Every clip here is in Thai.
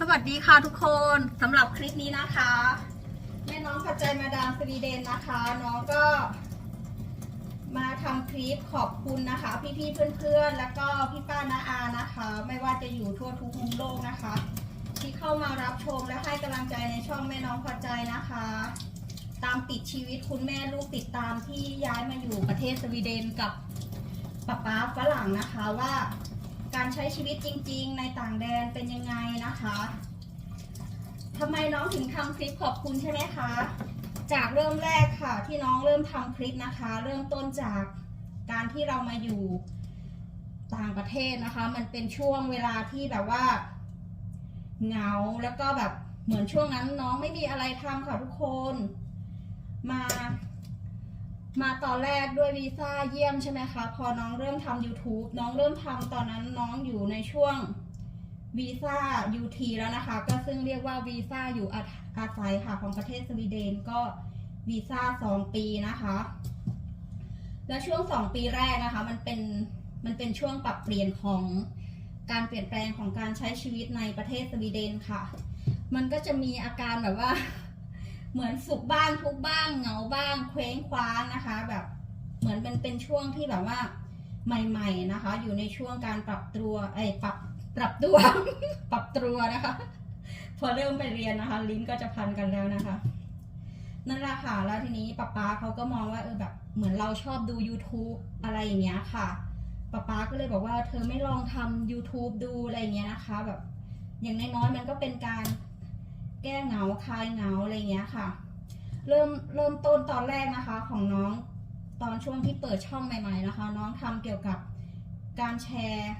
สวัสดีค่ะทุกคนสำหรับคลิปนี้นะคะแม่น้องปัจจัยมาดามสวีเดนนะคะ น้องก็มาทำคลิปขอบคุณนะคะ พี่ๆเพื่อนๆ แล้วก็พี่ป้านาอานะคะ ไม่ว่าจะอยู่ทั่วทุกมุมโลกนะคะ ที่เข้ามารับชมและให้กำลังใจในช่องแม่น้องพอใจนะคะ ตามติดชีวิตคุณแม่ลูกติดตามที่ย้ายมาอยู่ประเทศสวีเดนกับป๊าป๊าฝรั่งนะคะว่า การใช้ชีวิตจริง ๆ ในต่างแดนเป็นยังไงนะคะทำไมน้องถึงทำคลิปขอบคุณใช่ไหมคะ จากเริ่มแรกค่ะ ที่น้องเริ่มทำคลิปนะคะ เริ่มต้นจากการที่เรามาอยู่ต่างประเทศนะคะ มันเป็นช่วงเวลาที่แบบว่าเหงาแล้วก็แบบเหมือนช่วงนั้นน้องไม่มีอะไรทำค่ะทุกคน มา มาตอนแรกด้วยวีซ่าเยี่ยมใช่ไหมคะ พอน้องเริ่มทำ YouTube น้องเริ่มทำตอนนั้นน้องอยู่ในช่วงวีซ่า UT แล้วนะคะ ก็ซึ่งเรียกว่าวีซ่าอยู่อาศัยค่ะของประเทศสวีเดนก็วีซ่า2 ปีนะคะ และช่วง 2 ปีแรกนะคะ มันเป็นมันเป็นช่วงปรับเปลี่ยนของการเปลี่ยนแปลงของการใช้ชีวิตในประเทศสวีเดนค่ะ มันก็จะมีอาการแบบว่า เหมือนสุขบ้างทุกบ้างเหงาบ้าง เคว้งคว้างนะคะ แบบเหมือนเป็นเป็นช่วงที่แบบว่า ใหม่ ๆนะคะ อยู่ในช่วงการปรับตัวไอ้ปรับปรับตัว ปรับตัวนะคะ พอเริ่มไปเรียนนะคะ ลิ้นก็จะพันกันแล้วนะคะนั่นแหละค่ะ แล้วทีนี้ป๊าป๊าเขาก็มองว่าเออแบบเหมือนเราชอบดู YouTube อะไรอย่างเงี้ยค่ะป๊าป๊าก็เลยบอกว่าเธอไม่ลองทำ YouTube ดูอะไรอย่างเงี้ยนะคะ แบบอย่างน้อยๆมันก็เป็นการ แก้เหงาคลายเหงาอะไรเงี้ยค่ะ เริ่มเริ่มต้นตอนแรกนะคะของน้องตอนช่วงที่เปิดช่องใหม่ ๆนะคะ น้องทำเกี่ยวกับการแชร์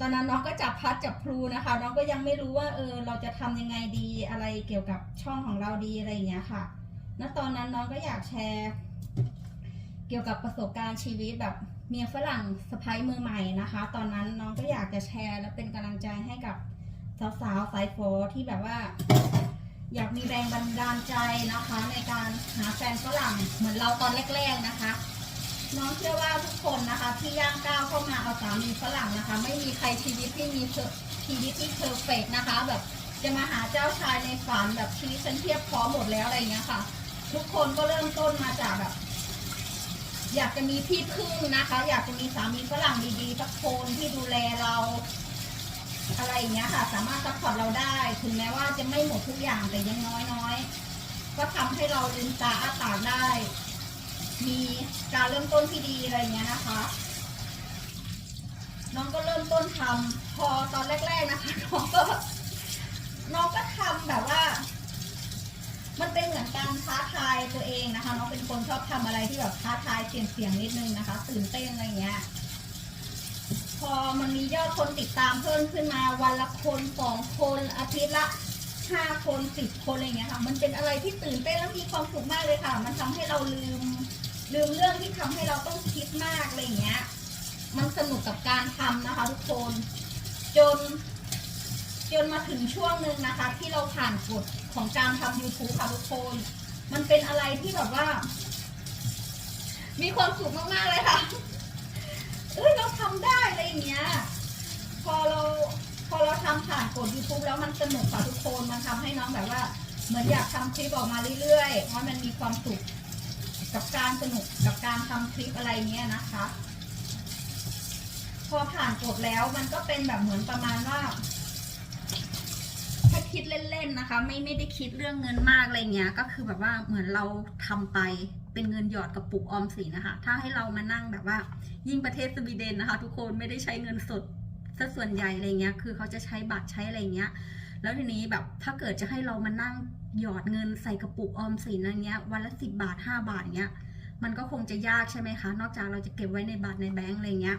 ตอนนั้นน้องก็จับพัดจับพลูนะคะ น้องก็ยังไม่รู้ว่าเออเราจะทำยังไงดีอะไรเกี่ยวกับช่องของเราดีอะไรอย่างเงี้ยค่ะณตอนนั้นน้องก็อยากแชร์เกี่ยวกับประสบการณ์ชีวิตแบบเมียฝรั่งสะพ้ายมือใหม่นะคะ ตอนนั้นน้องก็อยากจะแชร์และเป็นกำลังใจให้กับ สาวๆสายโฟที่แบบว่า อยากมีแรงบันดาลใจนะคะ ในการหาแฟนฝรั่งเหมือนเราตอนแรกๆนะคะน้องเชื่อว่าทุกคนนะคะ ที่ย่างก้าวเข้ามาเอาสามีฝรั่งนะคะ ไม่มีใครชีวิตที่มีชีวิตที่เพอร์เฟกนะคะ แบบจะมาหาเจ้าชายในฝันแบบชีวิตฉันเทียบพร้อมหมดแล้วอะไรเงี้ยค่ะ ทุกคนก็เริ่มต้นมาจากแบบ อยากจะมีที่พึ่งนะคะ อยากจะมีสามีฝรั่งดีๆสักคนที่ดูแลเรา อะไรอย่างเงี้ยค่ะ สามารถซัพพอร์ตเราได้ ถึงแม้ว่าจะไม่หมดทุกอย่างแต่ยังน้อยๆก็ทำให้เราลืมตาอ้าปากได้ มีการเริ่มต้นที่ดีอะไรอย่างเงี้ยนะคะ น้องก็เริ่มต้นทำพอตอนแรก ๆนะคะน้องก็น้องก็ทำแบบว่า มันเป็นเหมือนการท้าทายตัวเองนะคะ น้องเป็นคนชอบทำอะไรที่แบบท้าทายเสี่ยงๆนิดนึงนะคะ ตื่นเต้นอะไรเงี้ย อมันมียอดคนติดตามเพิ่มขึ้นมาวันละคนสองคนอาทิตย์ละห้าคนสิบคนอะไรเงี้ยค่ะ มันเป็นอะไรที่ตื่นเต้นและมีความสุขมากเลยค่ะ มันทำให้เราลืม ลืมเรื่องที่ทำให้เราต้องคิดมากอะไรเงี้ย มันสนุกกับการทำนะคะทุกคน จน จนมาถึงช่วงหนึ่งนะคะ ที่เราผ่านกฎของการทำ YouTube ค่ะทุกคน มันเป็นอะไรที่แบบว่า มีความสุขมากๆเลยค่ะ เอ้ยเราทำได้อะไรอย่างเงี้ย พอเราพอเราทำผ่านกด YouTube แล้วมันสนุกค่ะทุกคนมันทำให้น้องแบบว่า เหมือนอยากทำคลิปออกมาเรื่อยๆเพราะมันมีความสุขกับการสนุกกับการทำคลิปอะไรเงี้ยนะคะ พอผ่านกดแล้วมันก็เป็นแบบเหมือนประมาณว่า ถ้าคิดเล่นๆนะคะ ไม่ไม่ได้คิดเรื่องเงินมากอะไรเงี้ย ก็คือแบบว่าเหมือนเราทำไป เป็นเงินหยอดกระปุกออมสินนะคะ ถ้าให้เรามานั่งแบบว่า ยิ่งประเทศสวีเดนนะคะ ทุกคนไม่ได้ใช้เงินสดซะส่วนใหญ่อะไรเงี้ย คือเขาจะใช้บัตรใช้อะไรเงี้ย แล้วทีนี้แบบถ้าเกิดจะให้เรามานั่งหยอดเงินใส่กระปุกออมสินอะไรเงี้ย วันละสิบบาทห้าบาทเงี้ย มันก็คงจะยากใช่ไหมคะ นอกจากเราจะเก็บไว้ในบัตรในแบงก์อะไรเงี้ย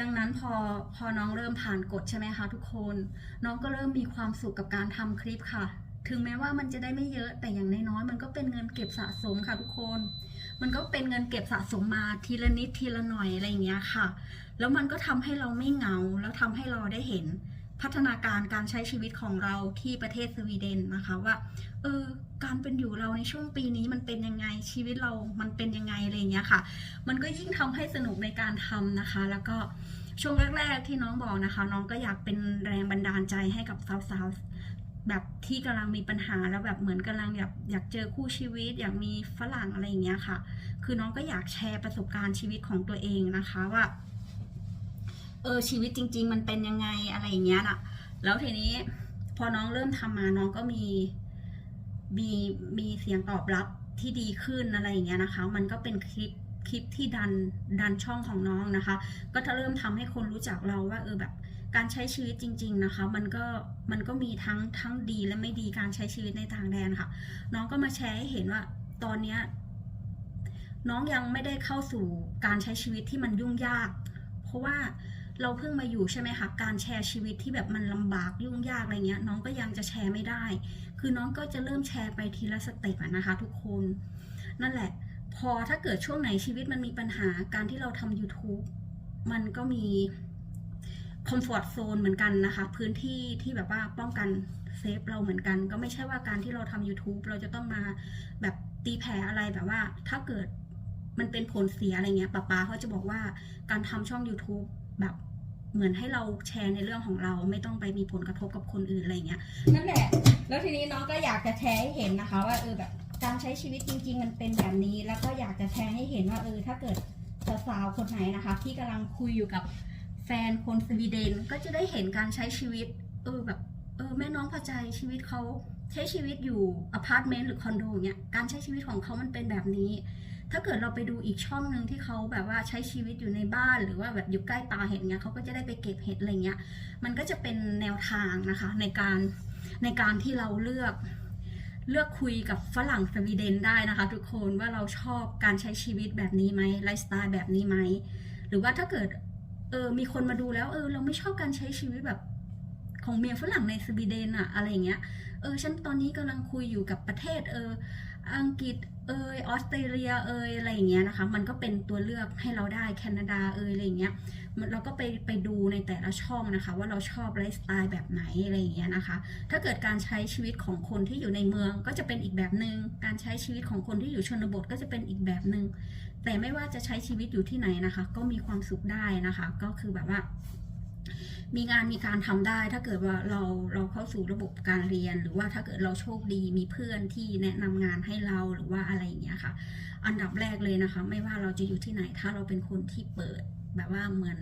ดังนั้นพอพอน้องเริ่มผ่านกฎใช่ไหมคะทุกคน น้องก็เริ่มมีความสุขกับการทำคลิปค่ะ ถึงแม้ว่ามันจะได้ไม่เยอะแต่อย่างน้อยๆมันก็เป็นเงินเก็บสะสมค่ะทุกคน มันก็เป็นเงินเก็บสะสมมาทีละนิดทีละหน่อยอะไรอย่างเงี้ยค่ะ แล้วมันก็ทำให้เราไม่เหงา แล้วทำให้เราได้เห็นพัฒนาการการใช้ชีวิตของเราที่ประเทศสวีเดนนะคะว่าเออการเป็นอยู่เราในช่วงปีนี้มันเป็นยังไงชีวิตเรามันเป็นยังไงอะไรอย่างเงี้ยค่ะ มันก็ยิ่งทำให้สนุกในการทำนะคะ แล้วก็ช่วงแรก ๆ ที่น้องบอกนะคะ น้องก็อยากเป็นแรงบันดาลใจให้กับสาวๆ แบบที่กำลังมีปัญหาแล้วแบบเหมือนกำลังอยากอยากเจอคู่ชีวิต อยากมีฝรั่งอะไรอย่างเงี้ยค่ะ คือน้องก็อยากแชร์ประสบการณ์ชีวิตของตัวเองนะคะว่าเออชีวิตจริง ๆ มันเป็นยังไงอะไรอย่างเงี้ยน่ะ แล้วทีนี้พอน้องเริ่มทำมาน้องก็มีมีมีเสียงตอบรับที่ดีขึ้นอะไรอย่างเงี้ยนะคะ มันก็เป็นคลิปคลิปที่ดันดันช่องของน้องนะคะ ก็จะเริ่มทำให้คนรู้จักเราว่าเออแบบ การใช้ชีวิตจริง ๆนะคะ มันก็มันก็มีทั้งทั้งดีและไม่ดีการใช้ชีวิตในต่างแดนค่ะ น้องก็มาแชร์ให้เห็นว่าตอนเนี้ยน้องยังไม่ได้เข้าสู่การใช้ชีวิตที่มันยุ่งยาก เพราะว่าเราเพิ่งมาอยู่ใช่ไหมคะ การแชร์ชีวิตที่แบบมันลำบากยุ่งยากอะไรเงี้ย น้องก็ยังจะแชร์ไม่ได้ คือน้องก็จะเริ่มแชร์ไปทีละสเต็ปนะคะ ทุกคน นั่นแหละ พอถ้าเกิดช่วงไหนชีวิตมันมีปัญหาการที่เราทำ YouTube มันก็มี คอมฟอร์ z โซนเหมือนกันนะคะ พื้นที่ที่แบบว่าป้องกันเซฟเราเหมือนกัน ก็ไม่ใช่ว่าการที่เราทำ YouTube เราจะต้องมาแบบตีแผ่อะไรแบบว่า ถ้าเกิดมันเป็นผลเสียอะไรเงี้ยป้าป๊าเขาจะบอกว่าการทำช่อง YouTube แบบเหมือนให้เราแชร์ในเรื่องของเราไม่ต้องไปมีผลกระทบกับคนอื่นอะไรเงี้ยนั่นแหละ แล้วทีนี้น้องก็อยากจะแชร์ให้เห็นนะคะ ว่าเออแบบการใช้ชีวิตจริง ๆ มันเป็นแบบนี้ แล้วก็อยากจะแชร์ให้เห็นว่าเออถ้าเกิดสาวๆคนไหนนะคะ ที่กำลังคุยอยู่กับ แฟนคนสวีเดนก็จะได้เห็นการใช้ชีวิต เออแบบเออแม่น้องพอใจชีวิตเขาใช้ชีวิตอยู่อพาร์ตเมนต์หรือคอนโดเงี้ยการใช้ชีวิตของเขามันเป็นแบบนี้ ถ้าเกิดเราไปดูอีกช่องหนึ่งที่เขาแบบว่าใช้ชีวิตอยู่ในบ้านหรือว่าแบบอยู่ใกล้ตาเห็นเงี้ยเขาก็จะได้ไปเก็บเห็ดอะไรเงี้ย มันก็จะเป็นแนวทางนะคะในการในการที่เราเลือกเลือกคุยกับฝรั่งสวีเดนได้นะคะ ทุกคนว่าเราชอบการใช้ชีวิตแบบนี้ไหมไลฟ์สไตล์แบบนี้ไหมหรือว่าถ้าเกิด เออมีคนมาดูแล้ว เออ เราไม่ชอบการใช้ชีวิตแบบของเมียฝรั่งในสวีเดนอะอะไรเงี้ย เออฉันตอนนี้กำลังคุยอยู่กับประเทศ เออ อังกฤษเอยออสเตรเลียเอยอะไรอย่างเงี้ยนะคะ มันก็เป็นตัวเลือกให้เราได้แคนาดาเอยอะไรอย่างเงี้ยมันเราก็ไปไปดูในแต่ละช่องนะคะ ว่าเราชอบไลฟ์สไตล์แบบไหนอะไรอย่างเงี้ยนะคะ ถ้าเกิดการใช้ชีวิตของคนที่อยู่ในเมืองก็จะเป็นอีกแบบหนึ่งการใช้ชีวิตของคนที่อยู่ชนบทก็จะเป็นอีกแบบหนึ่งแต่ไม่ว่าจะใช้ชีวิตอยู่ที่ไหนนะคะ ก็มีความสุขได้นะคะ ก็คือแบบว่า มีงานมีการทำได้ ถ้าเกิดว่าเราเราเข้าสู่ระบบการเรียน หรือว่าถ้าเกิดเราโชคดีมีเพื่อนที่แนะนำงานให้เราหรือว่าอะไรอย่างเงี้ยค่ะ อันดับแรกเลยนะคะ ไม่ว่าเราจะอยู่ที่ไหนถ้าเราเป็นคนที่เปิดแบบว่าเหมือน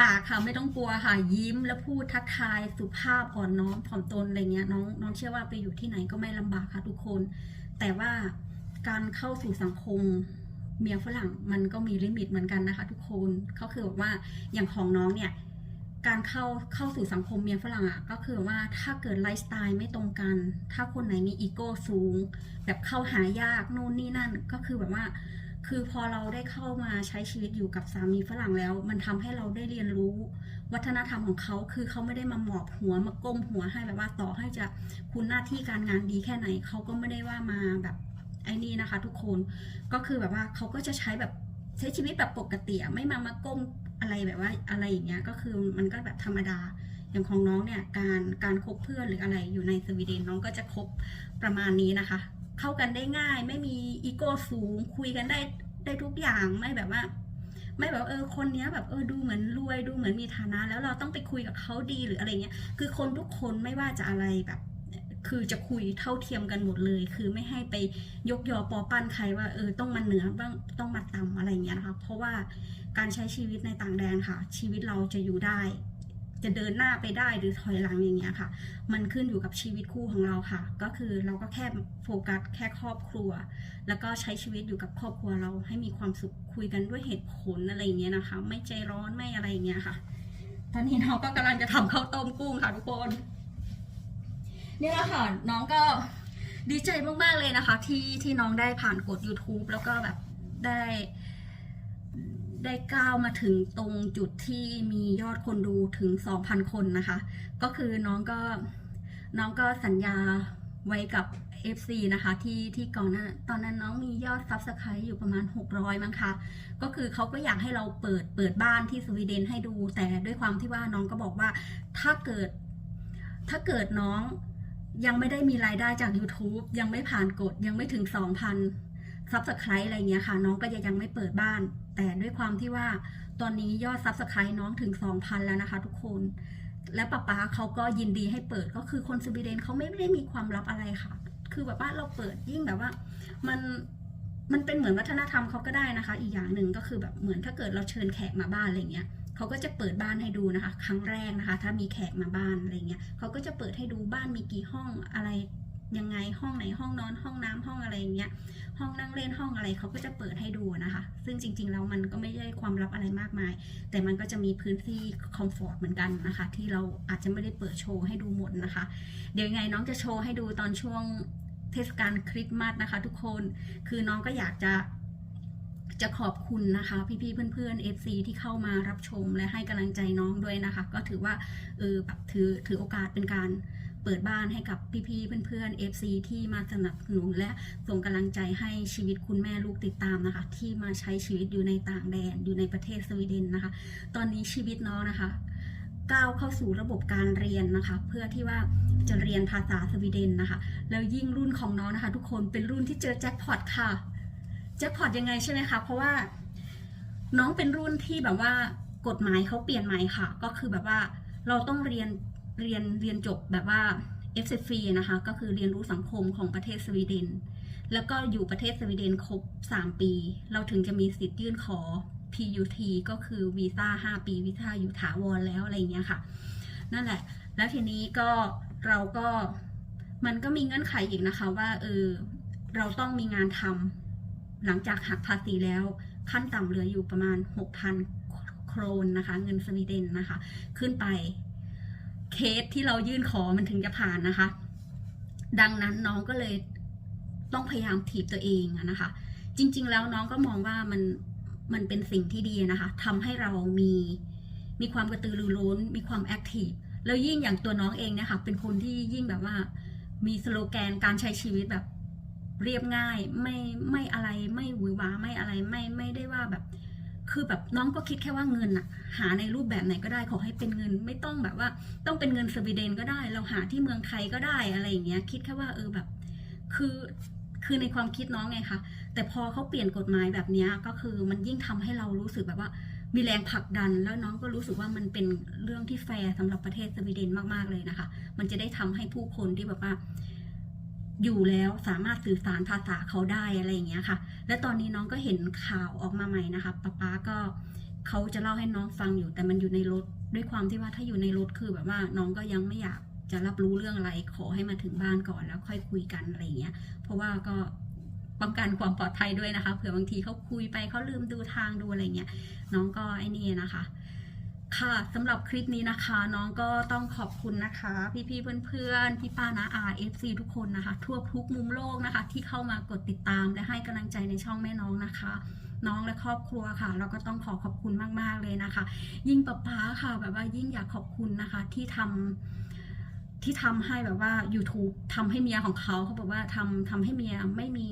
ปากค่ะไม่ต้องกลัวค่ะยิ้มแล้วพูดทักทายสุภาพอ่อนน้อมถ่อมตนอะไรเงี้ยน้องน้องเชื่อว่าไปอยู่ที่ไหนก็ไม่ลำบากค่ะทุกคน แต่ว่าการเข้าสู่สังคมเมียฝรั่งมันก็มีลิมิตเหมือนกันนะคะ ทุกคนก็คือแบบว่าอย่างของน้องเนี่ย การเข้าเข้าสู่สังคมเมียฝรั่งอะก็คือว่าถ้าเกิดไลฟ์สไตล์ไม่ตรงกัน ถ้าคนไหนมีอีโก้สูง แบบเข้าหายากนู่นนี่นั่นก็คือแบบว่า คือพอเราได้เข้ามาใช้ชีวิตอยู่กับสามีฝรั่งแล้ว มันทำให้เราได้เรียนรู้ วัฒนธรรมของเขาคือเขาไม่ได้มาหมอบหัวมาก้มหัวให้แบบว่าต่อให้จะคุณหน้าที่การงานดีแค่ไหนเขาก็ไม่ได้ว่ามาแบบไอ้นี่นะคะ ทุกคนก็คือแบบว่าเขาก็จะใช้แบบใช้ชีวิตแบบปกติไม่มามาก้ม อะไรแบบว่าอะไรอย่างเงี้ยก็คือมันก็แบบธรรมดาอย่างของน้องเนี่ยการการคบเพื่อนหรืออะไรอยู่ในสวีเดนน้องก็จะคบประมาณนี้นะคะ เข้ากันได้ง่าย ไม่มีอีโก้สูง คุยกันได้ได้ทุกอย่างไม่แบบว่า ไม่แบบเออคนเนี้ยแบบเออดูเหมือนรวยดูเหมือนมีฐานะ แล้วเราต้องไปคุยกับเขาดีหรืออะไรเงี้ยคือคนทุกคนไม่ว่าจะอะไรแบบ คือจะคุยเท่าเทียมกันหมดเลย คือไม่ให้ไปยกยอปอปั้นใครว่าเออต้องมาเหนือบ้างต้องมาต่ำอะไรอย่างเงี้ยนะคะเพราะว่าการใช้ชีวิตในต่างแดนค่ะ ชีวิตเราจะอยู่ได้ จะเดินหน้าไปได้หรือถอยหลังอย่างเงี้ยค่ะ มันขึ้นอยู่กับชีวิตคู่ของเราค่ะ ก็คือเราก็แค่โฟกัสแค่ครอบครัว แล้วก็ใช้ชีวิตอยู่กับครอบครัวเราให้มีความสุขคุยกันด้วยเหตุผลอะไรอย่างเงี้ยนะคะ ไม่ใจร้อนไม่อะไรอย่างเงี้ยค่ะตอนนี้น้องก็กำลังจะทำข้าวต้มกุ้งค่ะทุกคน นี่แหละค่ะน้องก็ดีใจมาก ๆ เลยนะคะ ที่ที่น้องได้ผ่านกด YouTube แล้วก็แบบได้ได้ก้าวมาถึงตรงจุดที่มียอดคนดูถึง 2,000 คนนะคะ ก็คือน้องก็น้องก็สัญญาไว้กับ FC นะคะที่ที่ก่อนหน้าตอนนั้นน้องมียอดซับสไครต์อยู่ประมาณ 600 มั้งคะก็คือเขาก็อยากให้เราเปิดเปิดบ้านที่สวีเดนให้ดู แต่ด้วยความที่ว่าน้องก็บอกว่าถ้าเกิดถ้าเกิดน้อง ยังไม่ได้มีรายได้จาก YouTube ยังไม่ผ่านกฎยังไม่ถึง 2,000ซับสไครต์อะไรเงี้ยค่ะ น้องก็จะยังไม่เปิดบ้าน แต่ด้วยความที่ว่าตอนนี้ยอดซับสไครต์น้องถึง 2,000 แล้วนะคะ ทุกคน และป๊าป๊าเขาก็ยินดีให้เปิดก็คือคนสวีเดนเขาไม่ได้มีความลับอะไรค่ะ คือแบบว่าเราเปิดยิ่งแบบว่ามันมันเป็นเหมือนวัฒนธรรมเขาก็ได้นะคะ อีกอย่างหนึ่งก็คือแบบเหมือนถ้าเกิดเราเชิญแขกมาบ้านอะไรเงี้ย เขาก็จะเปิดบ้านให้ดูนะคะ ครั้งแรกนะคะ ถ้ามีแขกมาบ้านอะไรเงี้ยเขาก็จะเปิดให้ดูบ้านมีกี่ห้องอะไรยังไงห้องไหนห้องนอนห้องน้ำห้องอะไรเงี้ยห้องนั่งเล่นห้องอะไรเขาก็จะเปิดให้ดูนะคะ ซึ่งจริงๆแล้วมันก็ไม่ใช่ความลับอะไรมากมาย แต่มันก็จะมีพื้นที่คอมฟอร์ตเหมือนกันนะคะ ที่เราอาจจะไม่ได้เปิดโชว์ให้ดูหมดนะคะ เดี๋ยวยังไงน้องจะโชว์ให้ดูตอนช่วงเทศกาลคริสต์มาสนะคะ ทุกคนคือน้องก็อยากจะ จะขอบคุณนะคะ พี่ๆเพื่อนๆ FC ที่เข้ามารับชมและให้กำลังใจน้องด้วยนะคะ ก็ถือว่าเออแบบถือถือโอกาสเป็นการเปิดบ้านให้กับพี่ๆเพื่อนๆ FC ที่มาสนับสนุนและส่งกำลังใจให้ชีวิตคุณแม่ลูกติดตามนะคะ ที่มาใช้ชีวิตอยู่ในต่างแดนอยู่ในประเทศสวีเดนนะคะ ตอนนี้ชีวิตน้องนะคะก้าวเข้าสู่ระบบการเรียนนะคะ เพื่อที่ว่าจะเรียนภาษาสวีเดนนะคะ แล้วยิ่งรุ่นของน้องนะคะ ทุกคนเป็นรุ่นที่เจอแจ็คพอตค่ะ แจ็คพอตยังไงใช่ไหมคะ เพราะว่าน้องเป็นรุ่นที่แบบว่ากฎหมายเขาเปลี่ยนใหม่ค่ะ ก็คือแบบว่าเราต้องเรียนเรียนเรียนจบแบบว่า f c f นะคะ ก็คือเรียนรู้สังคมของประเทศสวีเดน แล้วก็อยู่ประเทศสวีเดนครบ 3 ปี เราถึงจะมีสิทธิ์ยื่นขอ PUT ก็คือวีซ่า 5 ปีวีซ่าอยู่ถาวรแล้วอะไรอย่างเงี้ยค่ะ นั่นแหละ แล้วทีนี้ก็เราก็มันก็มีเงื่อนไขอีกนะคะว่าเออเราต้องมีงานทำ หลังจากหักภาษีแล้ว ขั้นต่ำเหลืออยู่ประมาณ 6,000 โครนนะคะ เงินสวีเดนนะคะ ขึ้นไปเคสที่เรายื่นขอมันถึงจะผ่านนะคะ ดังนั้นน้องก็เลยต้องพยายามถีบตัวเองนะคะ จริง ๆ แล้วน้องก็มองว่ามันมันเป็นสิ่งที่ดีนะคะทำให้เรามีมีความกระตือรือร้น มีความแอคทีฟแล้วยิ่งอย่างตัวน้องเองเนี่ยค่ะ เป็นคนที่ยิ่งแบบว่ามีสโลแกนการใช้ชีวิตแบบ เรียบง่ายไม่ไม่อะไรไม่หวือหวาไม่อะไรไม่ไม่ได้ว่าแบบ คือแบบน้องก็คิดแค่ว่าเงินอะหาในรูปแบบไหนก็ได้ขอให้เป็นเงิน ไม่ต้องแบบว่าต้องเป็นเงินสวีเดนก็ได้ เราหาที่เมืองไทยก็ได้อะไรอย่างเงี้ยคิดแค่ว่าเออแบบ คือคือในความคิดน้องไงคะแต่พอเขาเปลี่ยนกฎหมายแบบนี้ก็คือมันยิ่งทำให้เรารู้สึกแบบว่ามีแรงผลักดัน แล้วน้องก็รู้สึกว่ามันเป็นเรื่องที่แฟร์สำหรับประเทศสวีเดนมากๆเลยนะคะ มันจะได้ทำให้ผู้คนที่แบบว่า อยู่แล้วสามารถสื่อสารภาษาเขาได้อะไรอย่างเงี้ยค่ะ และตอนนี้น้องก็เห็นข่าวออกมาใหม่นะคะป๊าป๊าก็เขาจะเล่าให้น้องฟังอยู่ แต่มันอยู่ในรถด้วยความที่ว่าถ้าอยู่ในรถคือแบบว่าน้องก็ยังไม่อยากจะรับรู้เรื่องอะไรขอให้มาถึงบ้านก่อนแล้วค่อยคุยกันอะไรอย่างเงี้ย เพราะว่าก็ป้องกันความปลอดภัยด้วยนะคะเผื่อบางทีเขาคุยไปเขาลืมดูทางดูอะไรเงี้ยน้องก็ไอ้นี่นะคะ ค่ะสำหรับคลิปนี้นะคะ น้องก็ต้องขอบคุณนะคะ พี่ๆเพื่อนๆ พี่ป้านาอาเอฟซีทุกคนนะคะ ทั่วทุกมุมโลกนะคะ ที่เข้ามากดติดตามและให้กำลังใจในช่องแม่น้องนะคะ น้องและครอบครัวค่ะ เราก็ต้องขอขอบคุณมากๆเลยนะคะ ยิ่งป๊าป๊าค่ะแบบว่ายิ่งอยากขอบคุณนะคะที่ทำที่ทำให้แบบว่า YouTube ทำให้เมียของเขาเขาบอกว่าทำทำให้เมียไม่มี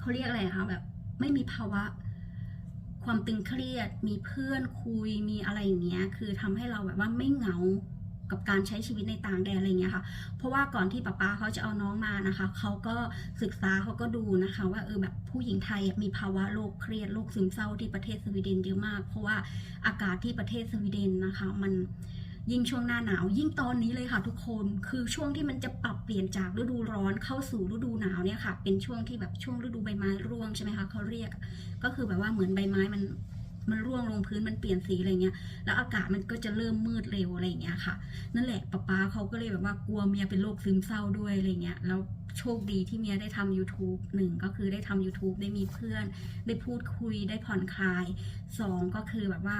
เขาเรียกอะไรคะแบบไม่มีภาวะ ความตึงเครียด มีเพื่อนคุยมีอะไรอย่างเงี้ยคือทำให้เราแบบว่าไม่เหงากับการใช้ชีวิตในต่างแดนอะไรเงี้ยค่ะ เพราะว่าก่อนที่ป๊าป้าเขาจะเอาน้องมานะคะ เขาก็ศึกษาเขาก็ดูนะคะ ว่าเออแบบผู้หญิงไทยมีภาวะโรคเครียดโรคซึมเศร้าที่ประเทศสวีเดนเยอะมาก เพราะว่าอากาศที่ประเทศสวีเดนนะคะ มัน ยิ่งช่วงหน้าหนาว ยิ่งตอนนี้เลยค่ะทุกคนคือช่วงที่มันจะปรับเปลี่ยนจากฤดูร้อนเข้าสู่ฤดูหนาวเนี่ยค่ะ เป็นช่วงที่แบบช่วงฤดูใบไม้ร่วงใช่ไหมคะเขาเรียก ก็คือแบบว่าเหมือนใบไม้มันมันร่วงลงพื้นมันเปลี่ยนสีอะไรเงี้ย แล้วอากาศมันก็จะเริ่มมืดเร็วอะไรเงี้ยค่ะ นั่นแหละป๊าป๊าเขาก็เลยแบบว่ากลัวเมียเป็นโรคซึมเศร้าด้วยอะไรเงี้ย แล้วโชคดีที่เมียได้ทำ YouTube หนึ่งก็คือได้ทำ YouTube ได้มีเพื่อน ได้พูดคุยได้ผ่อนคลายสองก็คือแบบว่า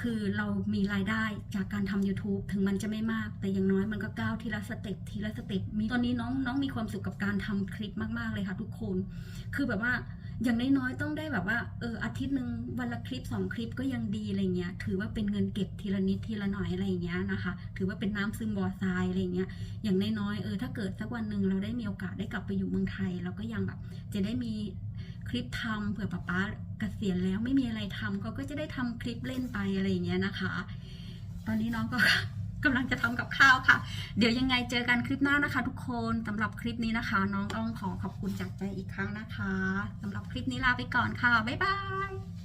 คือเรามีรายได้จากการทำ YouTube ถึงมันจะไม่มาก แต่อย่างน้อยมันก็ก้าวทีละสเต็ปทีละสเต็ปมีตอนนี้น้องน้องมีความสุขกับการทำคลิปมากๆเลยค่ะทุกคน คือแบบว่าอย่างน้อยๆต้องได้แบบว่าเอออาทิตย์หนึ่งวันละคลิปสองคลิปก็ยังดีอะไรเงี้ยถือว่าเป็นเงินเก็บทีละนิดทีละหน่อยอะไรเงี้ยนะคะถือว่าเป็นน้ำซึมบ่อทรายอะไรเงี้ยอย่างน้อยๆเออถ้าเกิดสักวันหนึ่งเราได้มีโอกาสได้กลับไปอยู่เมืองไทย เราก็ยังแบบจะได้มีคลิปทำเผื่อป๊าป๊า กษียณแล้วไม่มีอะไรทำเขาก็จะได้ทำคลิปเล่นไปอะไรอย่างเงี้ยนะคะ ตอนนี้น้องก็กำลังจะทำกับข้าวค่ะ เดี๋ยวยังไงเจอกันคลิปหน้านะคะ ทุกคนสำหรับคลิปนี้นะคะ น้องต้องขอขอบคุณจากใจอีกครั้งนะคะสำหรับคลิปนี้ลาไปก่อนค่ะ บ๊ายบาย